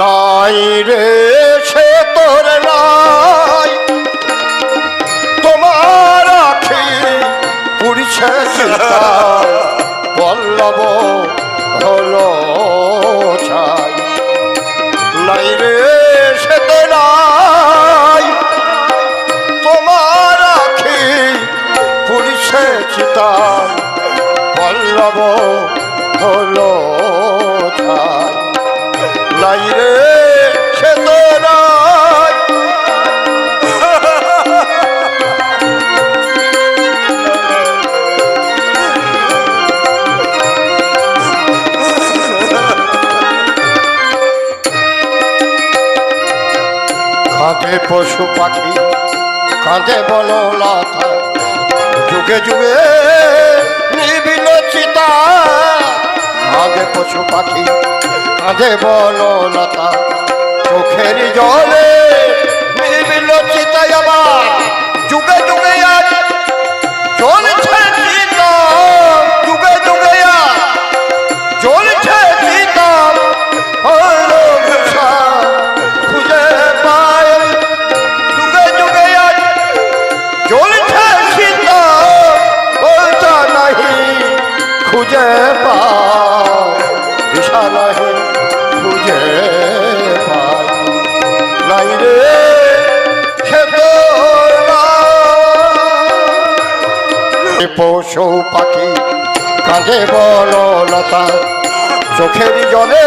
নাই রে, সে তোর নাই। তোমার আখি পুরিছে সীতা পল্লব হলো ছাই। নাই রে, সে নাই। তোমার আখি পুরিছে চিতা পল্লব হলো ছাই। নাই রে, সে তো কাঁধে পশু পাখি কাঁধে বলো লতা যুগে যুগে নিবিল চিতা কাঁধে পশু পাখি কাঁধে বলো লতা চোখের জলে মিলমিল চিতা আবার যুগে যুগে আজ চলছে পশু পাখি কাঁধে বল লতা। চোখের জলে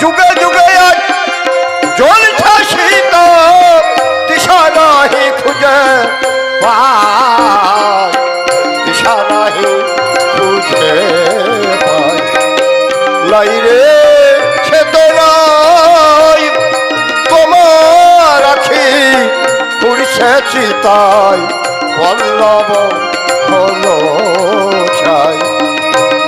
যুগে যুগে নাহি খুঁজে দিশা খুঁজে লাই সে তো পুরছে চিতাই পল্লব হলো ছাই।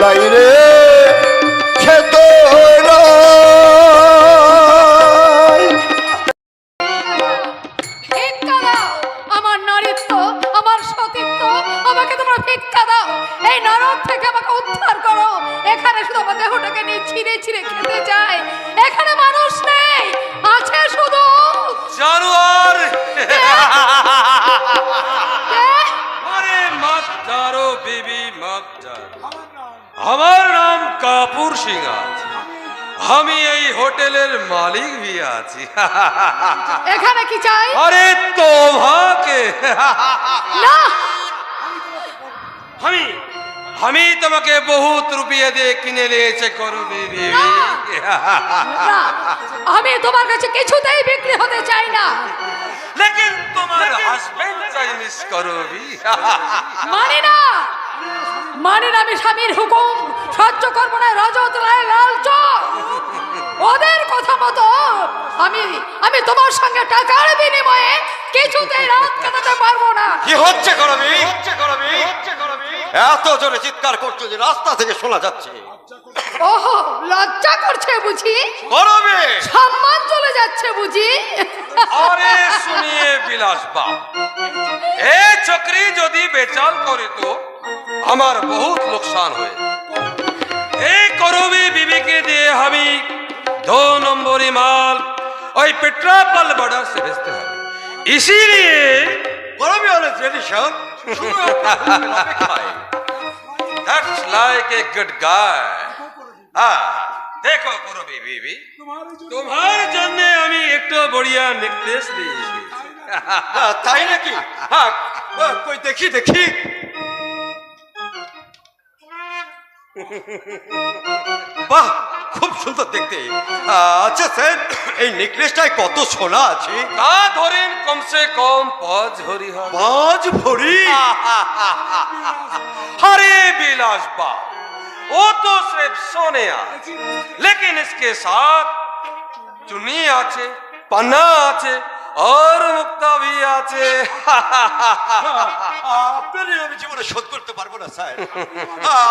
লাই রে আমার আমাকে দাও। এই থেকে আমাকে করো। এখানে ছিঁড়ে ছিঁড়ে খেতে চায়। এখানে মানুষ নেই, আছে শুধু জানোয়ার। আরে মত ডারো বিবি মত আমার নাম কাপুর সিং আছে। আমি এই হোটেলের মালিক ভি আছি। এখানে কি চাই? আরে তোমাকে না আমি আমি তোমাকে বহুত রুপিয়া দিয়ে কিনে নিয়েছে করো বেবি। আমি তোমার কাছে কিছুতেই বিক্রি হতে চাই না। লেকিন তোমার হাজবেন্ড চাই মিস করো মানে না! মানে না আমি স্বামীর হুকুম সহ্য করব না রজত রায় লালচ ওদের কথা মতো আমি আমি তোমার সঙ্গে টাকার বিনিময়ে কিছুতেই রাত কাটাতে পারব না। কি হচ্ছে করবি? হচ্ছে করবি? হচ্ছে করবি? এত জোরে চিৎকার করছো যে রাস্তা থেকে শোনা যাচ্ছে ওহো লজ্জা করছে বুঝি করবি সম্মান চলে যাচ্ছে বুঝি আরে শুনিয়ে বিলাস বাপ এ চক্রি যদি বেচাল করে তো আমার বহুত লোকসান হয়ে এই করবি বিবিকে দিয়ে আমি দो নম্বরি মাল ওই पेट्रोल बॉर्डर से भेजते हैं इसीलिए করবি অনেক ready That's like a good guy. Ah, দেখো করবি বিবি তোমার জন্য আমি একটা বড়িয়া নেকলেস নিয়ে এসেছি তাই নাকি? হ্যাঁ, হ্যাঁ কই দেখি দেখি। বাহ খুব সুন্দর দেখতে আচ্ছা স্যার এই নেকলেসটায় কত সোনা আছে তা ধরেন কমসে কম পাঁচ হরি হবে পাঁচ ভরি अरे बिलास बा वो तो सिर्फ सोने आज लेकिन इसके साथ चुनी आचे पन्ना आचे ওর মুক্তাবি আছে। আপনি আমি জীবনে শোধ করতে পারব না স্যার।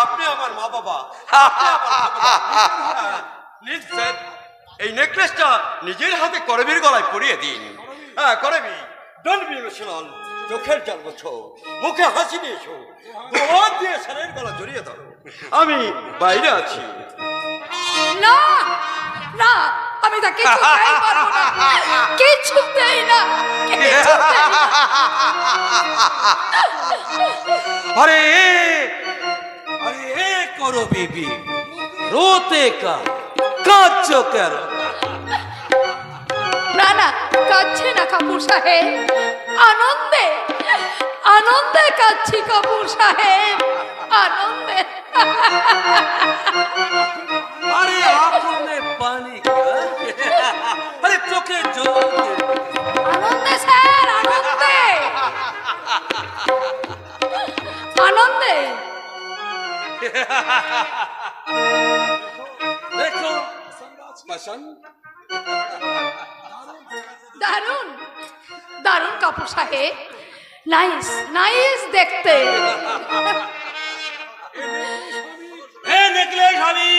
আপনি আমার মা বাবা। নিজ স্যার এই নেকলেসটা নিজের হাতে করবির গলায় পরিয়ে দিন। হ্যাঁ করবি। ডোন্ট বি ইমোশনাল চোখের জল বোঝো মুখে হাসি নিয়ে এসো হাত দিয়ে স্যারের গলা জড়িয়ে ধরো। আমি বাইরে আছি। না না আমি তা কিছুতেই পারবো না কিছুতেই না কিছুতেই না। अरे अरे ए करो बीबी रोते का काचो करो না না কাচ্ছি না কাপুর সাহেব আনন্দে আনন্দে কাচ্ছি কাপুর সাহেব আনন্দে अरे आंखों में पानी চোখে চোখে কাপুর সাহেব। নাইস দেখতে। হে নেকলেস আমি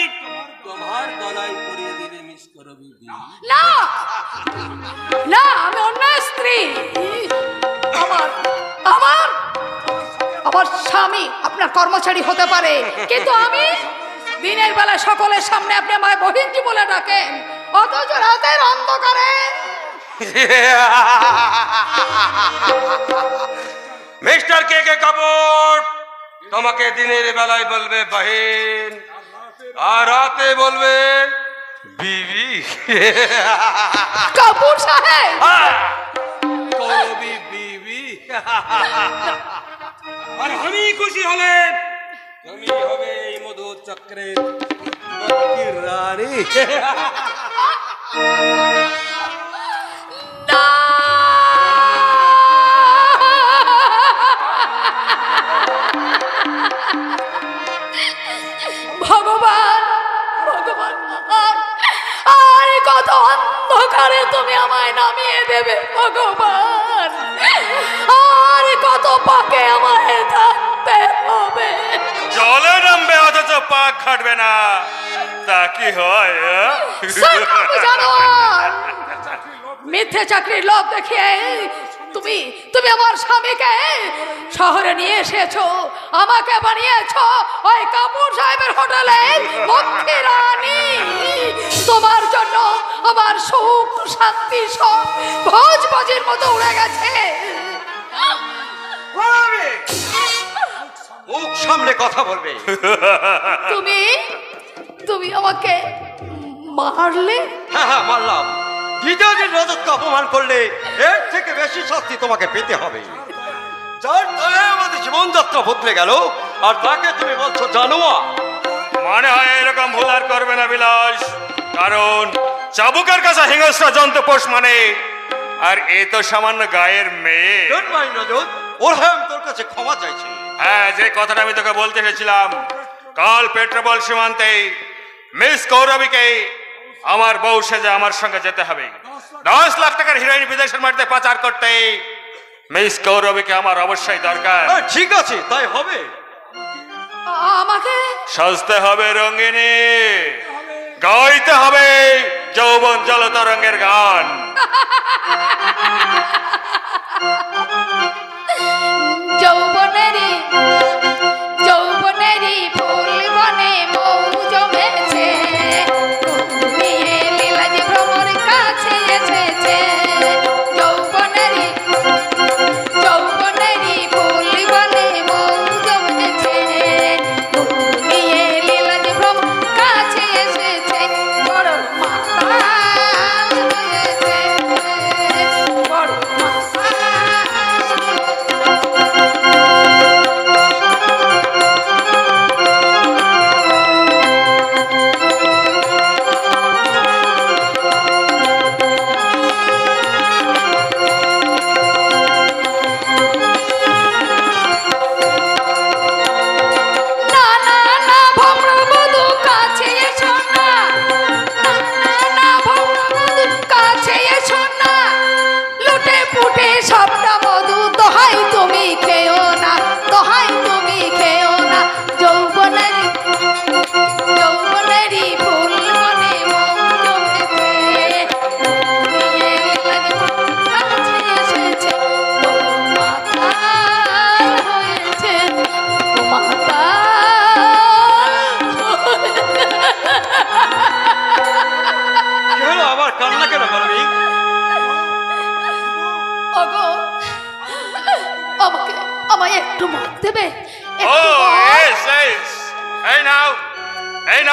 তোমার গলায় পরিয়ে আমার স্বামী আপনার কর্মচারী হতে পারে। কিন্তু আমি? দিনের বেলা সকলের সামনে আপনি আমায় বহির্জি বলে ডাকেন। অথচ রাতের অন্ধকারে। Mister K K Kapoor? তোমাকে দিনের বেলায় বলবে বাহিন আর রাতে বলবে বিবি। কাপুর সাহেব! করবি বিবি। আর আমি খুশি হলে তুমি হবে এই মধু চক্রের রানী। কত অন্ধকারে তুমি আমায় নামিয়ে দেবে ভগবান। আর কত পাকে আমায় থাকতে হবে। জলে নামবে অথচ পাক খাটবে না। তা কি হয়! মিথ্যে চাকরির লোভ দেখিয়ে তুমি তুমি আমার স্বামীকে শহরে নিয়ে এসেছ আমাকে বানিয়েছো ওই কাপুর সাহেবের হোটেলে রানী। তোমার জন্য আমার সুখ শান্তি সব ভোজ ভোজের মতো উড়ে গেছে। মুখ সামনে কথা বলবে। তুমি তুমি আমাকে মারলে? হ্যাঁ হ্যাঁ মারলাম। দ্বিতীয় দিন রজতকে অপমান করলে এর থেকে বেশি শাস্তি তোমাকে পেতে হবে। যার দয়ায় আমাদের জীবনযাত্রা বদলে গেল আর তাকে তুমি বলছো জানোয়া। মনে হয় এরকম ভুল আর করবে না বিলাস। কারণ চাবুকের কাছে হিংস্র জন্তু পোষ মানে। আর এ তো সামান্য গায়ের মেয়ে। ওর হ্যাঁ তোর কাছে ক্ষমা চাইছি। হ্যাঁ যে কথাটা আমি তোকে বলতে এসেছিলাম কাল পেট্রোবল সীমান্তে মিস কৌরবীকে আমার বউ সেজে আমার সঙ্গে যেতে হবে। দশ লাখ টাকার হিরোইন বিদেশের মাটিতে পাচার করতে মিস কৌরবীকে আমার অবশ্যই দরকার। হ্যাঁ, ঠিক আছে তাই হবে। আমাকে সাজতে হবে রঙিনী গাইতে হবে। যৌবন জলতরঙ্গের গান।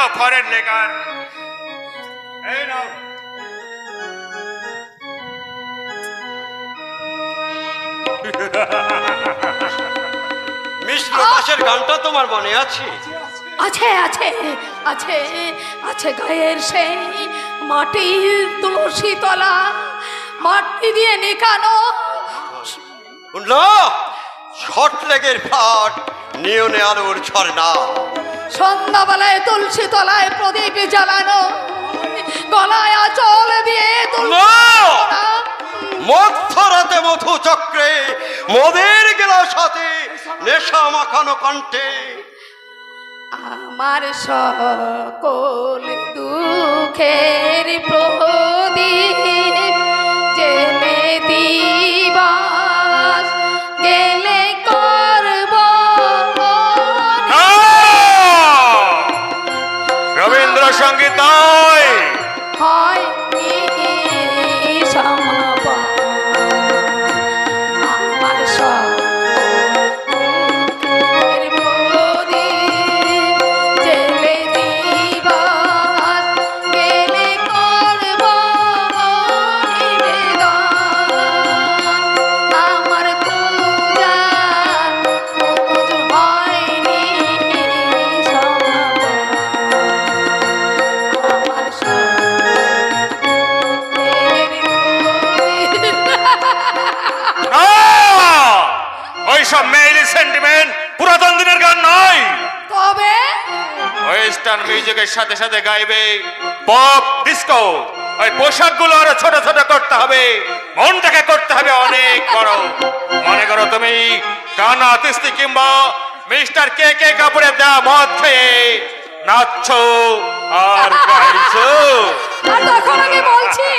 নাও ফরেন লেকার এই নাও। মিশ্র দাসের গানটা তোমার মনে আছে? আছে আছে আছে আছে গায়ের সেই মাটির তুলসী তলা। মাটি দিয়ে নিকানো না শর্ট লেগের ফ্লাট নিয়নে আলোর ঝর্ণা। সন্ধ্যাবেলায় তুলসী তলায় প্রদীপ জ্বালানো গলায় আচল দিয়ে! মধ্যরাতে মধু চক্রে মদের গেলার সাথে নেশা মাখানো কণ্ঠে আমার সকল দুঃখের প্রদীপ Então ওইসব মেইলি সেন্টিমেন্ট পুরাতন দিনের গান নয়। তবে ওয়েস্টার্ন মিউজিকের সাথে সাথে গাইবে পপ ডিস্কো ওই পোশাকগুলো আরও ছোট ছোট করতে হবে। মনটাকে করতে হবে অনেক বড়। মনে করো তুমি কানা তিস্তি কিংবা মিস্টার কে কে কাপড়ে দেওয়া মদ খেয়ে নাচছো আর গাইছো। আর তখন আমি বলছি